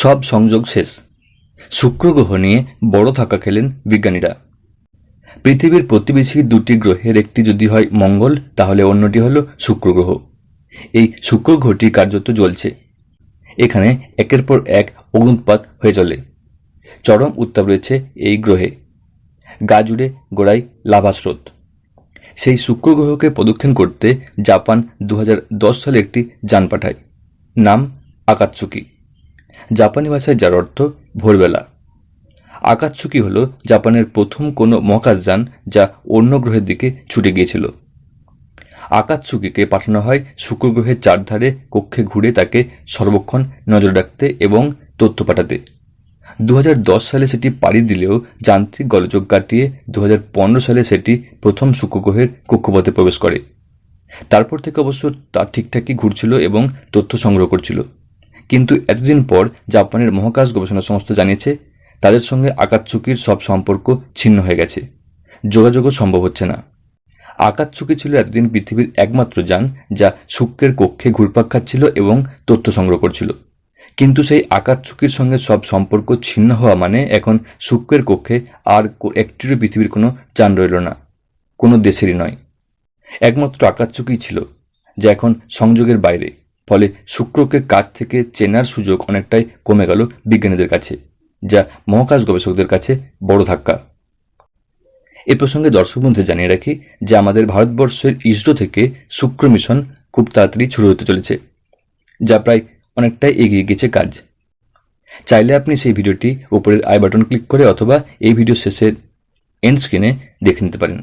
সব সংযোগ শেষ। শুক্র গ্রহ নিয়ে বড় থাকা খেলেন বিজ্ঞানীরা। পৃথিবীর প্রতিবেশী দুটি গ্রহের একটি যদি হয় মঙ্গল, তাহলে অন্যটি হল শুক্র গ্রহ এই শুক্র গ্রহটি কার্যত জ্বলছে। এখানে একের পর এক অগ্নুৎপাত হয়ে চলে। চরম উত্তাপ রয়েছে এই গ্রহে। গা জুড়ে গোড়ায় লাভাস্রোত সেই শুক্র গ্রহকে প্রদক্ষিণ করতে জাপান দু হাজার দশ সালে একটি যান পাঠায়। নাম আকাতসুকি। জাপানি ভাষায় যার অর্থ ভোরবেলা। আকাতসুকি হল জাপানের প্রথম কোনো মহাকাশযান যা অন্য গ্রহের দিকে ছুটে গিয়েছিল। আকাতসুকিকে পাঠানো হয় শুক্র গ্রহের চারধারে কক্ষে ঘুরে তাকে সর্বক্ষণ নজর রাখতে এবং তথ্য পাঠাতে। দু হাজার দশ সালে সেটি পাড়ি দিলেও যান্ত্রিক গলযোগ কাটিয়ে দু হাজার পনেরো সালে সেটি প্রথম শুক্র গ্রহের কক্ষপথে প্রবেশ করে। তারপর থেকে অবশ্য তা ঠিকঠাকই ঘুরছিল এবং তথ্য সংগ্রহ করছিল। কিন্তু এতদিন পর জাপানের মহাকাশ গবেষণা সংস্থা জানিয়েছে, তাদের সঙ্গে আকাতসুকির সব সম্পর্ক ছিন্ন হয়ে গেছে। যোগাযোগও সম্ভব হচ্ছে না। আকাতসুকি ছিল এতদিন পৃথিবীর একমাত্র যান যা শুক্রের কক্ষে ঘুরপাক খাচ্ছিল এবং তথ্য সংগ্রহ করছিল। কিন্তু সেই আকাতসুকির সঙ্গে সব সম্পর্ক ছিন্ন হওয়া মানে এখন শুক্রের কক্ষে আর একটিরও পৃথিবীর কোনো যান রইল না, কোনো দেশেরই নয়। একমাত্র আকাতসুকিই ছিল, যা এখন সংযোগের বাইরে। ফলে শুক্রকে কাছ থেকে চেনার সুযোগ অনেকটাই কমে গেল বিজ্ঞানীদের কাছে, যা মহাকাশ গবেষকদের কাছে বড় ধাক্কা। এ প্রসঙ্গে দর্শক বন্ধুদের জানিয়ে রাখি যে আমাদের ভারতবর্ষের ইসরো থেকে শুক্র মিশন খুব তাড়াতাড়ি শুরু হতে চলেছে, যা প্রায় অনেকটাই এগিয়ে গেছে কাজ। চাইলে আপনি সেই ভিডিওটি উপরের আই বাটন ক্লিক করে অথবা এই ভিডিও শেষের এন্ড স্ক্রিনে দেখে নিতে পারেন।